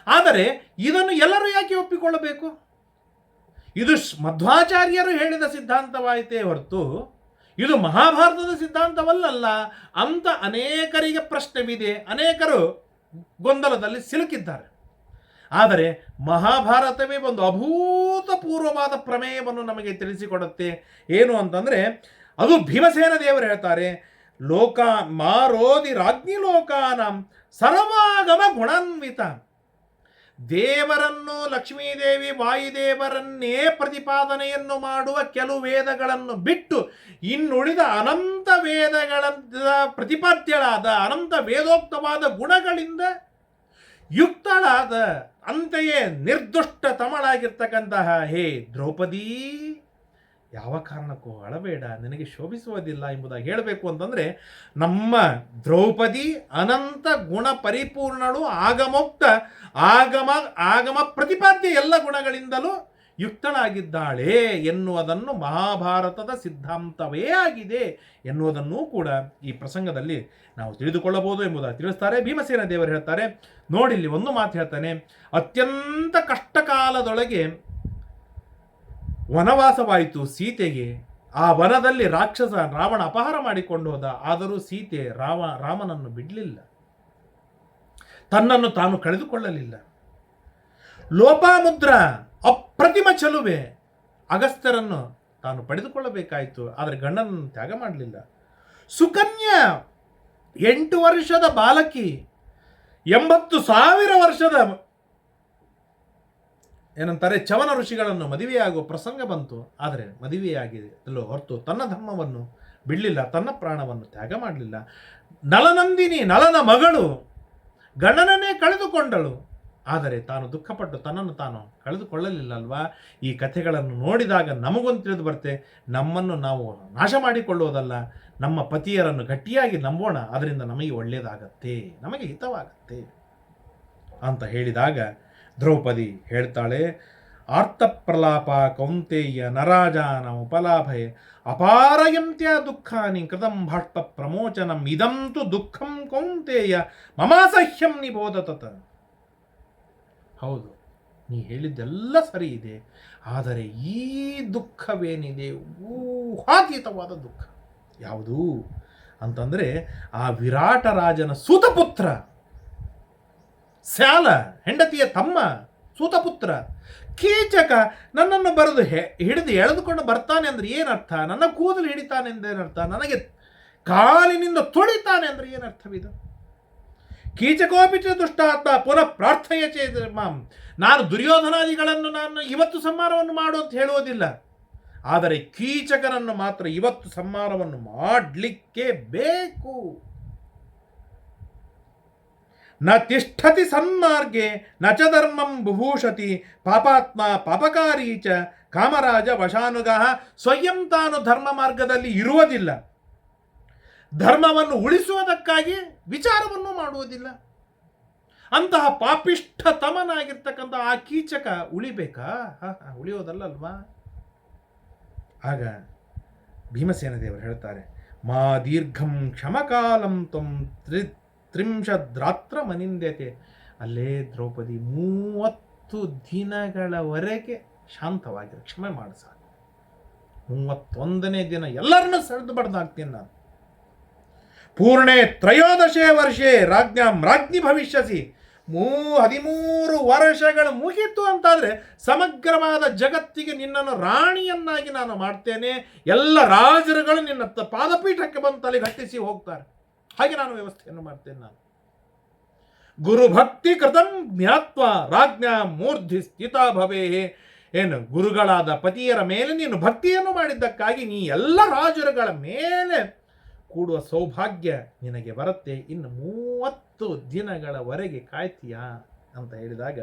ಆದರೆ ಇದನ್ನು ಎಲ್ಲರೂ ಯಾಕೆ ಒಪ್ಪಿಕೊಳ್ಳಬೇಕು? ಇದು ಮಧ್ವಾಚಾರ್ಯರು ಹೇಳಿದ ಸಿದ್ಧಾಂತವಾಯಿತೇ ಹೊರತು ಇದು ಮಹಾಭಾರತದ ಸಿದ್ಧಾಂತವಲ್ಲಲ್ಲ, ಅಂತ ಅನೇಕರಿಗೆ ಪ್ರಶ್ನೆವಿದೆ. ಅನೇಕರು ಗೊಂದಲದಲ್ಲಿ ಸಿಲುಕಿದ್ದಾರೆ. ಆದರೆ ಮಹಾಭಾರತವೇ ಒಂದು ಅಭೂತಪೂರ್ವವಾದ ಪ್ರಮೇಯವನ್ನು ನಮಗೆ ತಿಳಿಸಿಕೊಡುತ್ತೆ. ಏನು ಅಂತಂದರೆ, ಅದು ಭೀಮಸೇನ ದೇವರು ಹೇಳ್ತಾರೆ, ಲೋಕ ಮಾರೋದಿ ರಾಜ್ಞಿ ಲೋಕಾನಂ ಸರ್ವಾಗಮ ಗುಣಾನ್ವಿತ. ದೇವರನ್ನು ಲಕ್ಷ್ಮೀದೇವಿ ವಾಯುದೇವರನ್ನೇ ಪ್ರತಿಪಾದನೆಯನ್ನು ಮಾಡುವ ಕೆಲವು ವೇದಗಳನ್ನು ಬಿಟ್ಟು ಇನ್ನುಳಿದ ಅನಂತ ವೇದಗಳ ಪ್ರತಿಪಾದ್ಯಳಾದ ಅನಂತ ವೇದೋಕ್ತವಾದ ಗುಣಗಳಿಂದ ಯುಕ್ತಳಾದ ಅಂತೆಯೇ ನಿರ್ದುಷ್ಟ ತಮಳಾಗಿರ್ತಕ್ಕಂತಹ ಹೇ ದ್ರೌಪದಿ, ಯಾವ ಕಾರಣಕ್ಕೂ ಅಳಬೇಡ, ನಿನಗೆ ಶೋಭಿಸುವುದಿಲ್ಲ ಎಂಬುದಾಗಿ ಹೇಳಬೇಕು ಅಂತಂದರೆ, ನಮ್ಮ ದ್ರೌಪದಿ ಅನಂತ ಗುಣ ಪರಿಪೂರ್ಣಳು ಆಗಮೋಕ್ತ, ಆಗಮ ಆಗಮ ಪ್ರತಿಪಾದ್ಯ ಎಲ್ಲ ಗುಣಗಳಿಂದಲೂ ಯುಕ್ತಳಾಗಿದ್ದಾಳೆ ಎನ್ನುವುದನ್ನು ಮಹಾಭಾರತದ ಸಿದ್ಧಾಂತವೇ ಆಗಿದೆ ಎನ್ನುವುದನ್ನು ಕೂಡ ಈ ಪ್ರಸಂಗದಲ್ಲಿ ನಾವು ತಿಳಿದುಕೊಳ್ಳಬಹುದು ಎಂಬುದಾಗಿ ತಿಳಿಸ್ತಾರೆ. ಭೀಮಸೇನ ದೇವರು ಹೇಳ್ತಾರೆ ನೋಡಿಲ್ಲಿ ಒಂದು ಮಾತು ಹೇಳ್ತಾನೆ, ಅತ್ಯಂತ ಕಷ್ಟಕಾಲದೊಳಗೆ ವನವಾಸವಾಯಿತು ಸೀತೆಗೆ. ಆ ವನದಲ್ಲಿ ರಾಕ್ಷಸ ರಾವಣ ಅಪಹಾರ ಮಾಡಿಕೊಂಡು ಹೋದ, ಆದರೂ ಸೀತೆ ರಾವ ರಾಮನನ್ನು ಬಿಡಲಿಲ್ಲ. ತನ್ನನ್ನು ತಾನು ಕಳೆದುಕೊಳ್ಳಲಿಲ್ಲ. ಲೋಪಾಮುದ್ರ, ಅಪ್ರತಿಮ ಚಲುವೆ. ಅಗಸ್ತ್ಯರನ್ನು ತಾನು ಪಡೆದುಕೊಳ್ಳಬೇಕಾಯಿತು, ಆದರೆ ಗಂಡನನ್ನು ತ್ಯಾಗ ಮಾಡಲಿಲ್ಲ. ಸುಕನ್ಯಾ, ಎಂಟು ವರ್ಷದ ಬಾಲಕಿ, ಎಂಬತ್ತು ಸಾವಿರ ವರ್ಷದ ಏನಂತಾರೆ ಚವನ ಋಷಿಗಳನ್ನು ಮದುವೆಯಾಗುವ ಪ್ರಸಂಗ ಬಂತು. ಆದರೆ ಮದುವೆಯಾಗಿದೆ ಅಲ್ಲೋ ಹೊರತು ತನ್ನ ಧರ್ಮವನ್ನು ಬಿಡಲಿಲ್ಲ, ತನ್ನ ಪ್ರಾಣವನ್ನು ತ್ಯಾಗ ಮಾಡಲಿಲ್ಲ. ನಳನಂದಿನಿ ನಳನ ಮಗಳು ಗಂಡನನ್ನೇ ಕಳೆದುಕೊಂಡಳು. ಆದರೆ ತಾನು ದುಃಖಪಟ್ಟು ತನ್ನನ್ನು ತಾನು ಕಳೆದುಕೊಳ್ಳಲಿಲ್ಲ ಅಲ್ವಾ ಈ ಕಥೆಗಳನ್ನು ನೋಡಿದಾಗ ನಮಗೊಂದು ತಿಳಿದು ಬರುತ್ತೆ, ನಮ್ಮನ್ನು ನಾವು ನಾಶ ಮಾಡಿಕೊಳ್ಳುವುದಲ್ಲ ನಮ್ಮ ಪತಿಯರನ್ನು ಗಟ್ಟಿಯಾಗಿ ನಂಬೋಣ, ಅದರಿಂದ ನಮಗೆ ಒಳ್ಳೆಯದಾಗತ್ತೆ ನಮಗೆ ಹಿತವಾಗತ್ತೆ ಅಂತ ಹೇಳಿದಾಗ ದ್ರೌಪದಿ ಹೇಳ್ತಾಳೆ ಆರ್ತಪ್ರಲಾಪ ಕೌಂತೆಯ್ಯ ನರಾಜಾನ ಉಪಲಾಭೆ ಅಪಾರಯಂತ್ಯ ದುಃಖಾನಿ ಕೃತಂ ಬಾಷ್ಪ ಪ್ರಮೋಚನಂ ಇದಂತು ದುಃಖಂ ಕೌಂತೆಯ ಮಮಾಸಹ್ಯಂ ನಿಬೋಧತತ. ಹೌದು, ನೀ ಹೇಳಿದ್ದೆಲ್ಲ ಸರಿ ಇದೆ, ಆದರೆ ಈ ದುಃಖವೇನಿದೆ? ಊಹಾತೀತವಾದ ದುಃಖ. ಯಾವುದು? ಅಂತಂದರೆ ಆ ವಿರಾಟ ರಾಜನ ಸೂತಪುತ್ರ, ಸ್ಯಾಲ, ಹೆಂಡತಿಯ ತಮ್ಮ ಸೂತಪುತ್ರ, ಕೀಚಕ ನನ್ನನ್ನು ಬರೆದು ಹೆ, ಹಿಡಿದು ಎಳೆದುಕೊಂಡು ಬರ್ತಾನೆ ಅಂದ್ರೆ ಏನರ್ಥ? ನನ್ನ ಕೂದಲು ಹಿಡಿತಾನೆ ಎಂದೇನರ್ಥ ನನಗೆ ಕಾಲಿನಿಂದ ತೊಳಿತಾನೆ ಅಂದ್ರೆ ಏನರ್ಥವಿದು? ಕೀಚಕೋಪಿ ಚ ದುಷ್ಟಾತ್ಮ ಪುನಃ ಪ್ರಾರ್ಥಯ ಚೇತ ಮಾಂ. ನಾನು ದುರ್ಯೋಧನಾದಿಗಳನ್ನು ನಾನು ಇವತ್ತು ಸಂಹಾರವನ್ನು ಮಾಡು ಅಂತ ಹೇಳುವುದಿಲ್ಲ. ಆದರೆ ಕೀಚಕನನ್ನು ಮಾತ್ರ ಇವತ್ತು ಸಂಹಾರವನ್ನು ಮಾಡಲಿಕ್ಕೆ ಬೇಕು. ನ ತಿಷ್ಠತಿ ಸನ್ಮಾರ್ಗೆ, ನ ಚ ಧರ್ಮಂ ಬುಭೂಷತಿ, ಪಾಪಾತ್ಮ ಪಾಪಕಾರಿ ಚ ಕಾಮರಾಜ ವಶಾನುಗಃ, ಸ್ವಯಂ ತಾನು ಧರ್ಮ ಮಾರ್ಗದಲ್ಲಿ ಇರುವುದಿಲ್ಲ. ಧರ್ಮವನ್ನು ಉಳಿಸುವುದಕ್ಕಾಗಿ ವಿಚಾರವನ್ನು ಮಾಡುವುದಿಲ್ಲ. ಅಂತಹ ಪಾಪಿಷ್ಠತಮನಾಗಿರ್ತಕ್ಕಂಥ ಆ ಕೀಚಕ ಉಳಿಬೇಕಾ? ಹ, ಉಳಿಯೋದಲ್ಲಲ್ವಾ? ಆಗ ಭೀಮಸೇನ ದೇವರು ಹೇಳ್ತಾರೆ ಮಾ ದೀರ್ಘಂ ಕ್ಷಮಕಾಲಂ ತ್ವಂ ತ್ರಿ ತ್ರಿಂಶದ್ರಾತ್ರ ಮನಿಂದ್ಯತೆ ಅಲ್ಲೇ ದ್ರೌಪದಿ ಮೂವತ್ತು ದಿನಗಳವರೆಗೆ ಶಾಂತವಾಗಿರು ಕ್ಷಮೆ ಮಾಡಿಸ ಮೂವತ್ತೊಂದನೇ ದಿನ ಎಲ್ಲರನ್ನೂ ಸೆಳೆದು ಬಡ್ದಾಗ್ತೀನಿ ನಾನು. ಪೂರ್ಣೆ ತ್ರಯೋದಶೇ ವರ್ಷೇ ರಾಜ್ಞಾಂ ರಾಜ್ಞಿ ಭವಿಷ್ಯಸಿ. ಮೂ ಹದಿಮೂರು ವರ್ಷಗಳು ಮುಗಿತು ಅಂತಾದರೆ ಸಮಗ್ರವಾದ ಜಗತ್ತಿಗೆ ನಿನ್ನನ್ನು ರಾಣಿಯನ್ನಾಗಿ ನಾನು ಮಾಡ್ತೇನೆ. ಎಲ್ಲ ರಾಜರುಗಳು ನಿನ್ನ ಪಾದಪೀಠಕ್ಕೆ ಬಂದು ತಲೆ ಕಟ್ಟಿಸಿ ಹೋಗ್ತಾರೆ. ಹಾಗೆ ನಾನು ವ್ಯವಸ್ಥೆಯನ್ನು ಮಾಡ್ತೇನೆ ನಾನು. ಗುರುಭಕ್ತಿ ಕೃತಂ ಜ್ಞಾತ್ವ ರಾಜ್ಞಾ ಮೂರ್ಧಿ ಸ್ಥಿತ ಭವೇ. ಏನು ಗುರುಗಳಾದ ಪತಿಯರ ಮೇಲೆ ನೀನು ಭಕ್ತಿಯನ್ನು ಮಾಡಿದ್ದಕ್ಕಾಗಿ ನೀ ಎಲ್ಲ ರಾಜರುಗಳ ಮೇಲೆ ಕೂಡುವ ಸೌಭಾಗ್ಯ ನಿನಗೆ ಬರುತ್ತೆ. ಇನ್ನು ಮೂವತ್ತು ದಿನಗಳವರೆಗೆ ಕಾಯ್ತೀಯಾ ಅಂತ ಹೇಳಿದಾಗ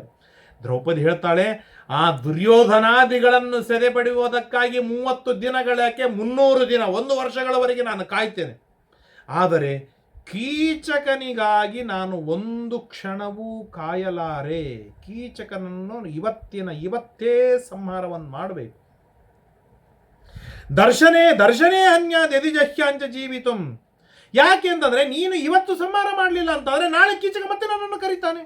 ದ್ರೌಪದಿ ಹೇಳ್ತಾಳೆ, ಆ ದುರ್ಯೋಧನಾದಿಗಳನ್ನು ಸೆರೆ ಪಡೆಯುವುದಕ್ಕಾಗಿ ಮೂವತ್ತು ದಿನಗಳಕ್ಕೆ ಮುನ್ನೂರು ದಿನ, ಒಂದು ವರ್ಷಗಳವರೆಗೆ ನಾನು ಕಾಯ್ತೇನೆ. ಆದರೆ ಕೀಚಕನಿಗಾಗಿ ನಾನು ಒಂದು ಕ್ಷಣವೂ ಕಾಯಲಾರೆ. ಕೀಚಕನನ್ನು ಇವತ್ತಿನ ಇವತ್ತೇ ಸಂಹಾರವನ್ನು ಮಾಡಬೇಕು. ದರ್ಶನೇ ದರ್ಶನೇ ಅನ್ಯಾದ ಯದಿಜಹ್ಯಾಂಚ ಜೀವಿತಂ. ಯಾಕೆ ಅಂತಂದ್ರೆ ನೀನು ಇವತ್ತು ಸಂಹಾರ ಮಾಡಲಿಲ್ಲ ಅಂತಂದರೆ ನಾಳೆ ಕೀಚಕ ಮತ್ತೆ ನನ್ನನ್ನು ಕರೀತಾನೆ.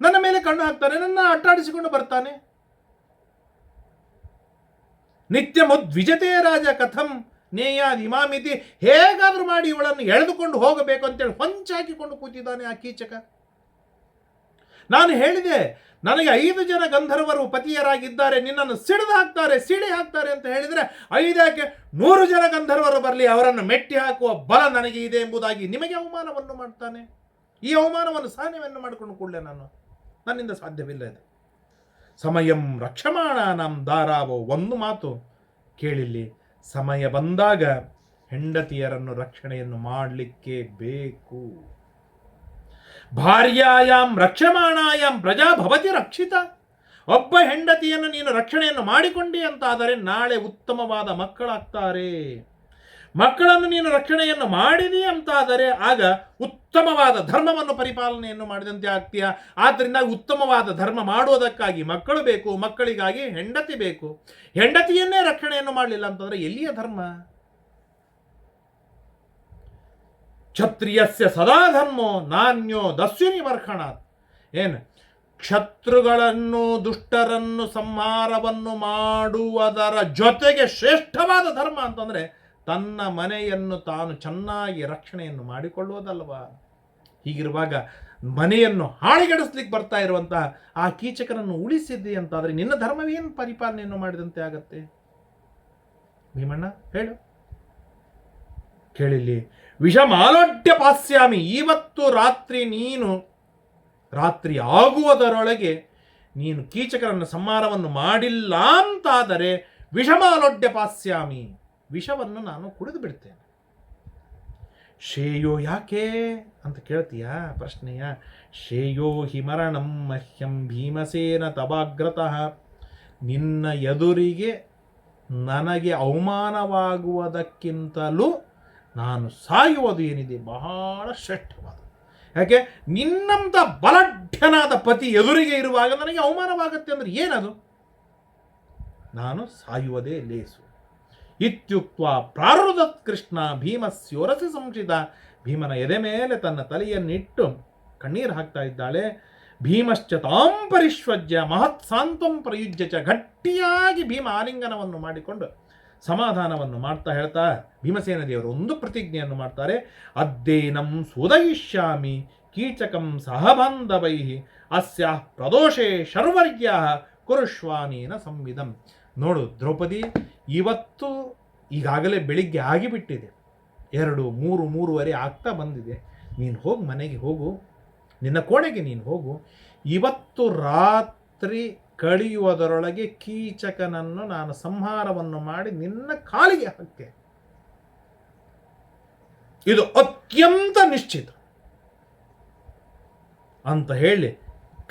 ನನ್ನ ಮೇಲೆ ಕಣ್ಣು ಹಾಕ್ತಾನೆ, ನನ್ನ ಅಟ್ಟಾಡಿಸಿಕೊಂಡು ಬರ್ತಾನೆ. ನಿತ್ಯ ಮುದ್ವಿಜತೆ ರಾಜ ಕಥಂ ನೇಯ ಇಮಾಮಿತಿ ಹೇಗಾದ್ರೂ ಮಾಡಿ ಇವಳನ್ನು ಎಳೆದುಕೊಂಡು ಹೋಗಬೇಕು ಅಂತೇಳಿ ಹೊಂಚಾಕಿಕೊಂಡು ಕೂತಿದ್ದಾನೆ ಆ ಕೀಚಕ. ನಾನು ಹೇಳಿದೆ ನನಗೆ ಐದು ಜನ ಗಂಧರ್ವರು ಪತಿಯರಾಗಿದ್ದಾರೆ, ನಿನ್ನನ್ನು ಸಿಡಿದು ಹಾಕ್ತಾರೆ, ಸಿಡಿ ಹಾಕ್ತಾರೆ ಅಂತ ಹೇಳಿದರೆ ಐದಕ್ಕೆ ನೂರು ಜನ ಗಂಧರ್ವರು ಬರಲಿ, ಅವರನ್ನು ಮೆಟ್ಟಿ ಹಾಕುವ ಬಲ ನನಗೆ ಇದೆ ಎಂಬುದಾಗಿ ನಿಮಗೆ ಅವಮಾನವನ್ನು ಮಾಡ್ತಾನೆ. ಈ ಅವಮಾನವನ್ನು ಸಹನೆಯನ್ನು ಮಾಡಿಕೊಂಡು ಕೂಡಲೇ ನಾನು ನನ್ನಿಂದ ಸಾಧ್ಯವಿಲ್ಲ ಇದು. ಸಮಯಂ ರಕ್ಷಮಾಣ ನಮ್ಮ ದಾರಾವೋ, ಒಂದು ಮಾತು ಕೇಳಿಲ್ಲಿ. ಸಮಯ ಬಂದಾಗ ಹೆಂಡತಿಯರನ್ನು ರಕ್ಷಣೆಯನ್ನು ಮಾಡಲಿಕ್ಕೆ ಬೇಕು. ಭಾರ್ಯಾಯಾಮ್ ರಕ್ಷಮಾಣಾಯಾಮ್ ಪ್ರಜಾ ಭವತಿ ರಕ್ಷಿತ. ಒಬ್ಬ ಹೆಂಡತಿಯನ್ನು ನೀನು ರಕ್ಷಣೆಯನ್ನು ಮಾಡಿಕೊಂಡಿ ಅಂತಾದರೆ ನಾಳೆ ಉತ್ತಮವಾದ ಮಕ್ಕಳಾಗ್ತಾರೆ. ಮಕ್ಕಳನ್ನು ನೀನು ರಕ್ಷಣೆಯನ್ನು ಮಾಡಿದಿ ಅಂತಾದರೆ ಆಗ ಉತ್ತಮವಾದ ಧರ್ಮವನ್ನು ಪರಿಪಾಲನೆಯನ್ನು ಮಾಡಿದಂತೆ ಆಗ್ತೀಯ. ಆದ್ದರಿಂದ ಉತ್ತಮವಾದ ಧರ್ಮ ಮಾಡುವುದಕ್ಕಾಗಿ ಮಕ್ಕಳು ಬೇಕು, ಮಕ್ಕಳಿಗಾಗಿ ಹೆಂಡತಿ ಬೇಕು. ಹೆಂಡತಿಯನ್ನೇ ರಕ್ಷಣೆಯನ್ನು ಮಾಡಲಿಲ್ಲ ಅಂತಂದರೆ ಎಲ್ಲಿಯ ಧರ್ಮ? ಕ್ಷತ್ರಿಯಸ್ಯ ಸದಾ ಧರ್ಮೋ ನಾನ್ಯೋ ದಸ್ಯುನಿ ಬರ್ಕಣ ಏನು? ಕ್ಷತ್ರುಗಳನ್ನು, ದುಷ್ಟರನ್ನು, ಸಂಹಾರವನ್ನು ಮಾಡುವುದರ ಜೊತೆಗೆ ಶ್ರೇಷ್ಠವಾದ ಧರ್ಮ ಅಂತಂದರೆ ತನ್ನ ಮನೆಯನ್ನು ತಾನು ಚೆನ್ನಾಗಿ ರಕ್ಷಣೆಯನ್ನು ಮಾಡಿಕೊಳ್ಳುವುದಲ್ವಾ? ಹೀಗಿರುವಾಗ ಮನೆಯನ್ನು ಹಾಳಿಗೆಡಿಸ್ಲಿಕ್ಕೆ ಬರ್ತಾ ಇರುವಂತಹ ಆ ಕೀಚಕನನ್ನು ಉಳಿಸಿದ್ದಿ ಅಂತಾದರೆ ನಿನ್ನ ಧರ್ಮವೇನು ಪರಿಪಾಲನೆಯನ್ನು ಮಾಡಿದಂತೆ ಆಗತ್ತೆ? ಭೀಮಣ್ಣ, ಹೇಳು. ಕೇಳಿಲ್ಲಿ ವಿಷಮಾಲೋಡ್ಯ ಪಾಸ್ಯಾಮಿ ಇವತ್ತು ರಾತ್ರಿ ನೀನು, ರಾತ್ರಿ ಆಗುವುದರೊಳಗೆ ನೀನು ಕೀಚಕರನ್ನು ಸಂಹಾರವನ್ನು ಮಾಡಿಲ್ಲ ಅಂತಾದರೆ ವಿಷಮಾಲೋಡ್ಯ ಪಾಸ್ಯಾಮಿ ವಿಷವನ್ನು ನಾನು ಕುಡಿದು ಬಿಡ್ತೇನೆ. ಶ್ರೇಯೋ ಯಾಕೆ ಅಂತ ಕೇಳ್ತೀಯಾ ಪ್ರಶ್ನೆಯ? ಶ್ರೇಯೋ ಹಿಮರಣಂ ಮಹ್ಯಂ ಭೀಮಸೇನ ತವಾಗ್ರತಃ, ನಿನ್ನ ಎದುರಿಗೆ ನನಗೆ ಅವಮಾನವಾಗುವುದಕ್ಕಿಂತಲೂ ನಾನು ಸಾಯುವುದು ಏನಿದೆ? ಬಹಳ ಶ್ರೇಷ್ಠವಾದ ಯಾಕೆ? ನಿನ್ನಂಥ ಬಲಢ್ಯನಾದ ಪತಿ ಎದುರಿಗೆ ಇರುವಾಗ ನನಗೆ ಅವಮಾನವಾಗುತ್ತೆ ಅಂದರೆ ಏನದು? ನಾನು ಸಾಯುವುದೇ ಲೇಸು. ಇತ್ಯುಕ್ತ ಪ್ರಾರುದತ್ ಕೃಷ್ಣ ಭೀಮಸ್ಯೋರಸಿ ಸಂಶಿತ. ಭೀಮನ ಎದೆ ಮೇಲೆ ತನ್ನ ತಲೆಯನ್ನಿಟ್ಟು ಕಣ್ಣೀರು ಹಾಕ್ತಾ ಇದ್ದಾಳೆ. ಭೀಮಶ್ಚ ತಾಂ ಪರಿಶ್ವಜ್ಯ ಮಹತ್ ಸಾಂತ್ವಂ ಪ್ರಯುಜ್ಯ ಚ ಗಟ್ಟಿಯಾಗಿ ಭೀಮ ಆಲಿಂಗನವನ್ನು ಮಾಡಿಕೊಂಡು ಸಮಾಧಾನವನ್ನು ಮಾಡ್ತಾ ಹೇಳ್ತಾ ಭೀಮಸೇನ ದೇವರು ಒಂದು ಪ್ರತಿಜ್ಞೆಯನ್ನು ಮಾಡ್ತಾರೆ. ಅದ್ದೇನಂ ಸುದಯಿಷ್ಯಾಮಿ ಕೀಚಕಂ ಸಹಬಾಂಧವೈ ಅಸ್ಯ ಪ್ರದೋಷೇ ಶರ್ವರ್ಯ ಕುರುಶ್ವಾನೇನ ಸಂವಿಧಂ. ನೋಡು ದ್ರೌಪದಿ, ಇವತ್ತು ಈಗಾಗಲೇ ಬೆಳಿಗ್ಗೆ ಆಗಿಬಿಟ್ಟಿದೆ. ಎರಡು, ಮೂರು, ಮೂರುವರೆ ಆಗ್ತಾ ಬಂದಿದೆ. ನೀನು ಹೋಗಿ ಮನೆಗೆ ಹೋಗು. ನಿನ್ನ ಕೋಣೆಗೆ ನೀನು ಹೋಗು. ಇವತ್ತು ರಾತ್ರಿ ಕಳೆಯುವುದರೊಳಗೆ ಕೀಚಕನನ್ನು ನಾನು ಸಂಹಾರವನ್ನು ಮಾಡಿ ನಿನ್ನ ಕಾಲಿಗೆ ಹಾಕ್ತೆ ಇದು ಅತ್ಯಂತ ನಿಶ್ಚಿತ. ಅಂತ ಹೇಳಿ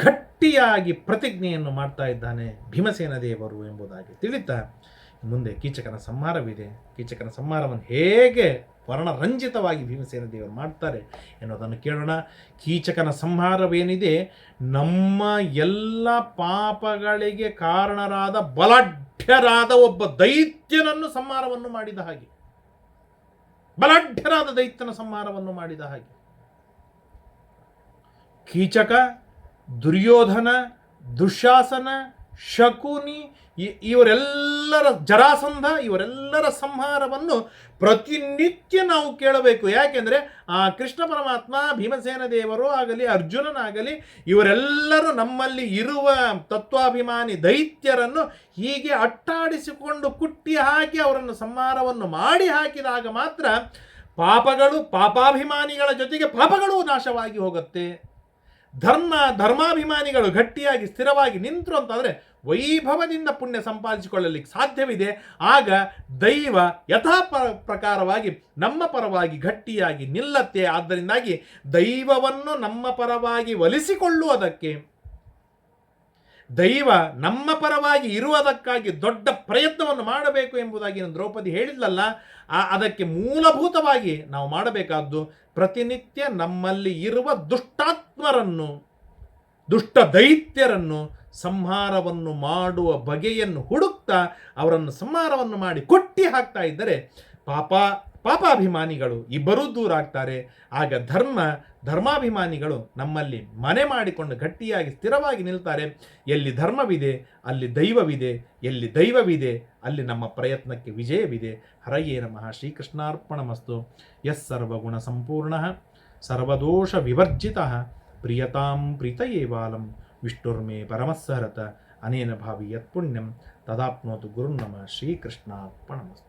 ಗಟ್ಟಿಯಾಗಿ ಪ್ರತಿಜ್ಞೆಯನ್ನು ಮಾಡ್ತಾ ಇದ್ದಾನೆ ಭೀಮಸೇನ ದೇವರು ಎಂಬುದಾಗಿ ತಿಳಿತಾ ಮುಂದೆ ಕೀಚಕನ ಸಂಹಾರವಿದೆ. ಕೀಚಕನ ಸಂಹಾರವನ್ನು ಹೇಗೆ ವರ್ಣರಂಜಿತವಾಗಿ ಭೀಮಸೇನ ದೇವರು ಮಾಡ್ತಾರೆ ಎನ್ನುವುದನ್ನು ಕೇಳೋಣ. ಕೀಚಕನ ಸಂಹಾರವೇನಿದೆ? ನಮ್ಮ ಎಲ್ಲ ಪಾಪಗಳಿಗೆ ಕಾರಣರಾದ ಬಲಾಢ್ಯರಾದ ಒಬ್ಬ ದೈತ್ಯನನ್ನು ಸಂಹಾರವನ್ನು ಮಾಡಿದ ಹಾಗೆ. ಬಲಾಢ್ಯರಾದ ದೈತ್ಯನ ಸಂಹಾರವನ್ನು ಮಾಡಿದ ಹಾಗೆ. ಕೀಚಕ, ದುರ್ಯೋಧನ, ದುಶಾಸನ ಶಕುನಿ ಇವರೆಲ್ಲರ ಜರಾಸಂಧ, ಇವರೆಲ್ಲರ ಸಂಹಾರವನ್ನು ಪ್ರತಿನಿತ್ಯ ನಾವು ಕೇಳಬೇಕು. ಯಾಕೆಂದರೆ ಆ ಕೃಷ್ಣ ಪರಮಾತ್ಮ, ಭೀಮಸೇನ ದೇವರು ಆಗಲಿ, ಅರ್ಜುನನಾಗಲಿ, ಇವರೆಲ್ಲರೂ ನಮ್ಮಲ್ಲಿ ಇರುವ ತತ್ವಾಭಿಮಾನಿ ದೈತ್ಯರನ್ನು ಹೀಗೆ ಅಟ್ಟಾಡಿಸಿಕೊಂಡು ಕುಟ್ಟಿ ಹಾಕಿ ಅವರನ್ನು ಸಂಹಾರವನ್ನು ಮಾಡಿ ಹಾಕಿದಾಗ ಮಾತ್ರ ಪಾಪಗಳು ಪಾಪಾಭಿಮಾನಿಗಳ ಜೊತೆಗೆ ಪಾಪಗಳು ನಾಶವಾಗಿ ಹೋಗುತ್ತೆ. ಧರ್ಮ, ಧರ್ಮಾಭಿಮಾನಿಗಳು ಗಟ್ಟಿಯಾಗಿ ಸ್ಥಿರವಾಗಿ ನಿಂತರು ಅಂತಂದರೆ ವೈಭವದಿಂದ ಪುಣ್ಯ ಸಂಪಾದಿಸಿಕೊಳ್ಳಲಿಕ್ಕೆ ಸಾಧ್ಯವಿದೆ. ಆಗ ದೈವ ಯಥಾ ಪ್ರಕಾರವಾಗಿ ನಮ್ಮ ಪರವಾಗಿ ಗಟ್ಟಿಯಾಗಿ ನಿಲ್ಲತ್ತೆ. ಆದ್ದರಿಂದಾಗಿ ದೈವವನ್ನು ನಮ್ಮ ಪರವಾಗಿ ಒಲಿಸಿಕೊಳ್ಳುವುದಕ್ಕೆ, ದೈವ ನಮ್ಮ ಪರವಾಗಿ ಇರುವುದಕ್ಕಾಗಿ ದೊಡ್ಡ ಪ್ರಯತ್ನವನ್ನು ಮಾಡಬೇಕು ಎಂಬುದಾಗಿ ನಾನು ದ್ರೌಪದಿ ಹೇಳಿದ್ಲಲ್ಲ, ಆ ಅದಕ್ಕೆ ಮೂಲಭೂತವಾಗಿ ನಾವು ಮಾಡಬೇಕಾದ್ದು ಪ್ರತಿನಿತ್ಯ ನಮ್ಮಲ್ಲಿ ಇರುವ ದುಷ್ಟಾತ್ಮರನ್ನು ದುಷ್ಟ ದೈತ್ಯರನ್ನು ಸಂಹಾರವನ್ನು ಮಾಡುವ ಬಗೆಯನ್ನು ಹುಡುಕ್ತಾ ಅವರನ್ನು ಸಂಹಾರವನ್ನು ಮಾಡಿ ಕೊಟ್ಟಿ ಹಾಕ್ತಾ ಇದ್ದರೆ ಪಾಪ, ಪಾಪಾಭಿಮಾನಿಗಳು ಇಬ್ಬರೂ ದೂರ ಆಗ್ತಾರೆ. ಆಗ ಧರ್ಮ, ಧರ್ಮಾಭಿಮಾನಿಗಳು ನಮ್ಮಲ್ಲಿ ಮನೆ ಮಾಡಿಕೊಂಡು ಗಟ್ಟಿಯಾಗಿ ಸ್ಥಿರವಾಗಿ ನಿಲ್ತಾರೆ. ಎಲ್ಲಿ ಧರ್ಮವಿದೆ, ಅಲ್ಲಿ ದೈವವಿದೆ, ಎಲ್ಲಿ ದೈವವಿದೆ, ಅಲ್ಲಿ ನಮ್ಮ ಪ್ರಯತ್ನಕ್ಕೆ ವಿಜಯವಿದೆ. ಹರಯೇ ನಮಃ. ಶ್ರೀಕೃಷ್ಣಾರ್ಪಣಮಸ್ತು. ಯಸ್ ಸರ್ವಗುಣ ಸಂಪೂರ್ಣ ಸರ್ವದೋಷ ವಿವರ್ಜಿತ ಪ್ರಿಯತಾಂ ಪ್ರೀತಯೇವಾಲಂ ವಿಷ್ಣುರ್ಮೇ ಪರಮಸ್ಸಹರತ ಅನೇನ ಭಾವಿ ಯತ್ಪುಣ್ಯಂ ತದಾಪ್ನೋತು ಗುರುನ್ನಮ ಶ್ರೀಕೃಷ್ಣಾರ್ಪಣಮಸ್ತು.